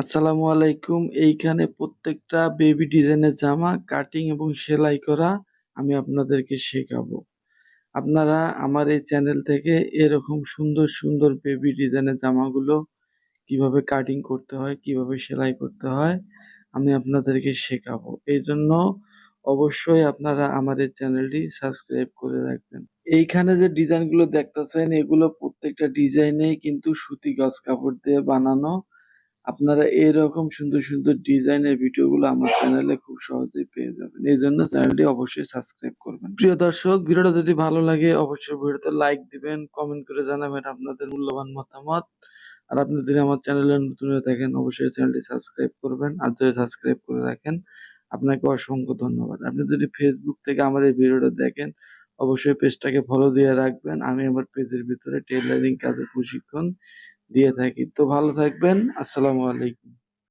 আসসালামু আলাইকুম। এইখানে প্রত্যেকটা বেবি ডিজাইনের জামা কাটিং এবং সেলাই করা আমি আপনাদেরকে শেখাবো। আপনারা আমার এই চ্যানেল থেকে এরকম সুন্দর, সুন্দর বেবি ডিজাইনের জামাগুলো কীভাবে কাটিং করতে হয়, কীভাবে সেলাই করতে হয় আমি আপনাদেরকে শেখাবো। এই জন্য অবশ্যই আপনারা আমার এই চ্যানেলটি সাবস্ক্রাইব করে রাখবেন। এইখানে যে ডিজাইনগুলো দেখতেছেন এগুলো প্রত্যেকটা ডিজাইনেই কিন্তু সুতি গজ কাপড় দিয়ে বানানো। আপনারা এরকম সুন্দর, সুন্দর ডিজাইনের ভিডিওগুলো আমার চ্যানেলে খুব সহজেই পেয়ে যাবেন। এইজন্য চ্যানেলটি অবশ্যই সাবস্ক্রাইব করবেন। প্রিয় দর্শক ভিডিওটা যদি ভালো লাগে অবশ্যই ভিডিওতে লাইক দিবেন, কমেন্ট করে জানাবেন আপনাদের মূল্যবান মতামত। আর আপনি যদি আমার চ্যানেলে নতুন হয়ে থাকেন অবশ্যই চ্যানেলটি সাবস্ক্রাইব করবেন। আর যদি সাবস্ক্রাইব করে রাখেন আপনাকে অসংখ্য ধন্যবাদ। আপনি যদি ফেসবুক থেকে আমার এই ভিডিওটা দেখেন অবশ্যই পেজটাকে ফলো দিয়ে রাখবেন। আমি আমার পেজের ভিতরে টেইলারিং কাজের প্রশিক্ষণ দিয়ে থাকি। তো ভালো থাকবেন। আসসালামু আলাইকুম।